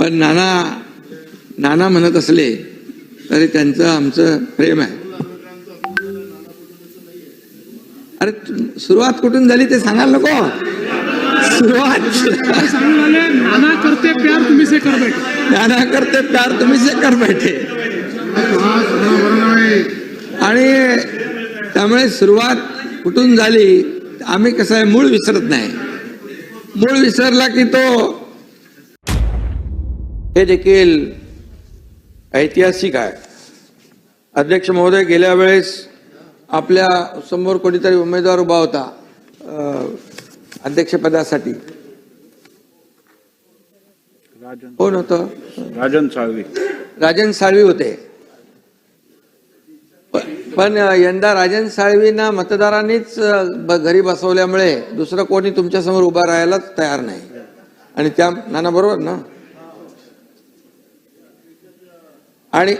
पण नाना नाना म्हणत असले तरी त्यांचं आमचं प्रेम आहे. अरे सुरुवात कुठून झाली ते सांगाल नको. सुरुवात. नाना करते प्यार तुम्ही से कर बैठे. नाना करते प्यार तुम्ही से कर बैठे. आणि त्यामुळे सुरुवात कुठून झाली आम्ही कसं आहे मूळ विसरत नाही. मूळ विसरला की तो हे देखील ऐतिहासिक आहे. अध्यक्ष महोदय गेल्या वेळेस आपल्यासमोर कोणीतरी उमेदवार उभा होता अध्यक्षपदासाठी. कोण होतं? राजन साळवी. राजन साळवी होते. पण यंदा राजन साळवींना मतदारांनीच घरी बसवल्यामुळे दुसरं कोणी तुमच्यासमोर उभा राहायलाच तयार नाही. आणि त्या नाना बरोबर ना? आणि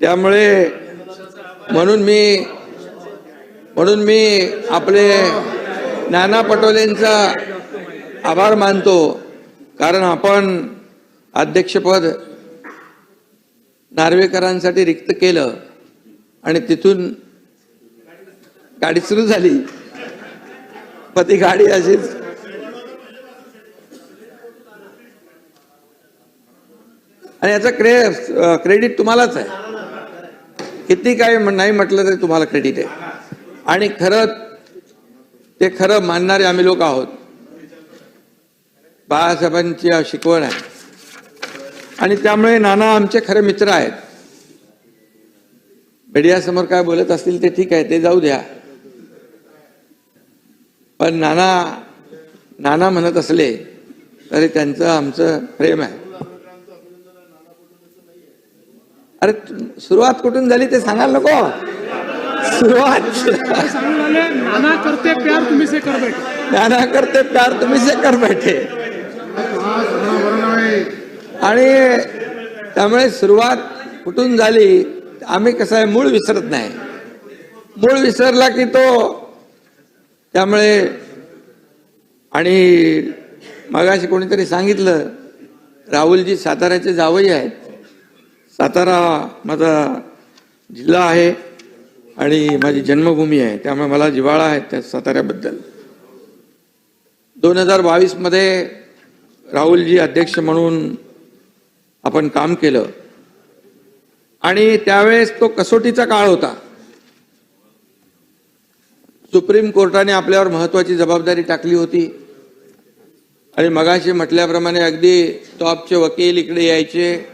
त्यामुळे म्हणून मी म्हणून मी आपले नाना पटोलेंचा आभार मानतो. कारण आपण अध्यक्षपद नार्वेकरांसाठी रिक्त केलं आणि तिथून गाडी सुरू झाली. पण ती गाडी अशीच आणि याचं क्रे क्रेडिट तुम्हालाच आहे. किती काय म्हण- नाही म्हटलं तरी तुम्हाला क्रेडिट आहे. आणि खरं ते खरं मानणारे आम्ही लोक आहोत. बाळासाहेबांची शिकवण आहे. आणि त्यामुळे नाना आमचे खरे मित्र आहेत. मीडियासमोर काय बोलत असतील ते ठीक आहे ते जाऊ द्या. पण नाना नाना म्हणत असले तरी त्यांचं आमचं प्रेम आहे. अरे सुरुवात कुठून झाली ते सांगाल नको. सुरुवात. नाना करते प्यार तुम्ही से कर बैठे. नाना करते प्यार तुम्ही से कर बैठे. आणि त्यामुळे सुरुवात कुठून झाली आम्ही कसं आहे मूळ विसरत नाही. मूळ विसरला की तो त्यामुळे आणि मगाशी कोणीतरी सांगितलं राहुलजी साताऱ्याचे जावई आहेत. सातारा माझा जिल्हा आहे आणि माझी जन्मभूमी आहे. त्यामुळे मला जिव्हाळा आहे त्या साताऱ्याबद्दल. दोन हजार बावीसमध्ये राहुलजी अध्यक्ष म्हणून आपण काम केलं. आणि त्यावेळेस तो कसोटीचा काळ होता. सुप्रीम कोर्टाने आपल्यावर महत्वाची जबाबदारी टाकली होती. आणि मगाशी म्हटल्याप्रमाणे अगदी टॉपचे वकील इकडे यायचे.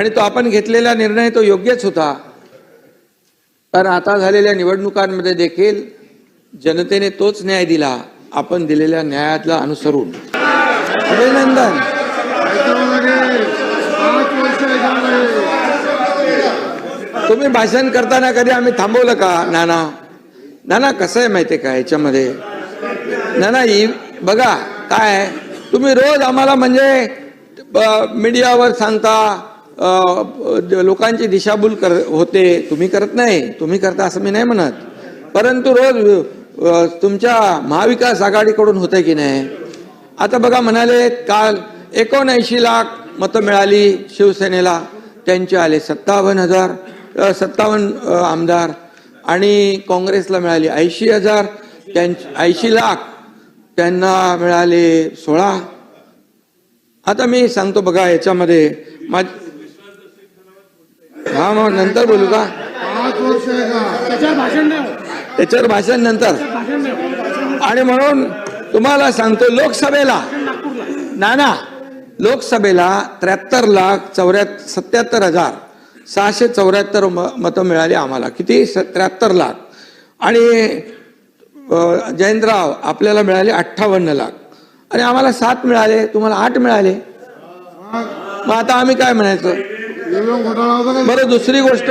आणि तो आपण घेतलेला निर्णय तो योग्यच होता. कारण आता झालेल्या निवडणुकांमध्ये देखील जनतेने तोच न्याय दिला. आपण दिलेल्या न्यायातला अनुसरून. अभिनंदन. तुम्ही भाषण करताना कधी आम्ही थांबवलं का नाना? नाना कसं आहे माहितीये का याच्यामध्ये? नाना ही बघा काय आहे, तुम्ही रोज आम्हाला म्हणजे मीडियावर सांगता लोकांची दिशाभूल कर होते. तुम्ही करत नाही. तुम्ही करता असं मी नाही म्हणत. परंतु रोज तुमच्या महाविकास आघाडीकडून होते की नाही? आता बघा म्हणाले काल एकोणऐंशी लाख मतं मिळाली शिवसेनेला. त्यांचे आले सत्तावन्न हजार सत्तावन्न आमदार. आणि काँग्रेसला मिळाली ऐंशी हजार. त्यां ऐंशी लाख त्यांना मिळाले सोळा. आता मी सांगतो बघा याच्यामध्ये. माझ हा मग नंतर बोलू का? त्याच्यावर भाषण नाही. त्याच्यावर भाषण नंतर. भाषण नाही होत. आणि म्हणून तुम्हाला सांगतो लोकसभेला नाना लोकसभेला त्र्याहत्तर लाख चौऱ्याहत्तर सत्याहत्तर हजार सहाशे चौऱ्याहत्तर मतं मिळाली आम्हाला. किती? त्र्याहत्तर लाख. आणि अ, जयंतराव आपल्याला मिळाले अठ्ठावन्न लाख. आणि आम्हाला सात मिळाले. तुम्हाला आठ मिळाले. मग आता आम्ही काय म्हणायचं? बरं दुसरी गोष्ट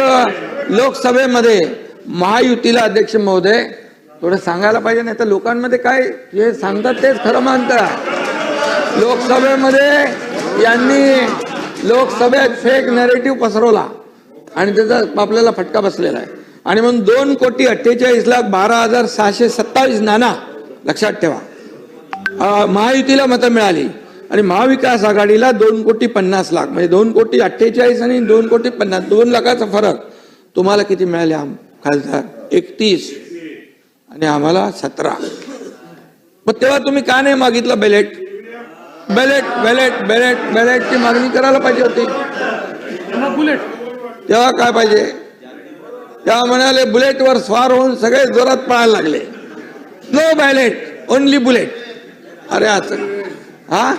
लोकसभेमध्ये महायुतीला अध्यक्ष महोदय थोडं सांगायला पाहिजे नाही तर लोकांमध्ये काय जे सांगतात तेच खरं मानता. लोकसभेमध्ये यांनी लोकसभेत फेक नॅरेटिव्ह पसरवला आणि त्याचा आपल्याला फटका बसलेला आहे. आणि म्हणून दोन कोटी अठ्ठेचाळीस लाख बारा हजार सहाशे सत्तावीस नाना लक्षात ठेवा. महायुतीला मतं मिळाली. आणि महाविकास आघाडीला दोन कोटी पन्नास लाख म्हणजे दोन कोटी अठ्ठेचाळीस आणि दोन कोटी पन्नास दोन लाखाचा फरक. तुम्हाला किती मिळाले आम खासदार? एकतीस. आणि आम्हाला सतरा. मग तेव्हा तुम्ही का नाही मागितलं बॅलेट बॅलेट बॅलेट बॅलेट बॅलेटची मागणी करायला पाहिजे होती. बुलेट तेव्हा काय पाहिजे? तेव्हा म्हणाले बुलेटवर स्वार होऊन सगळे जोरात पळायला लागले. नो बॅलेट ओनली बुलेट अरे असं. हा?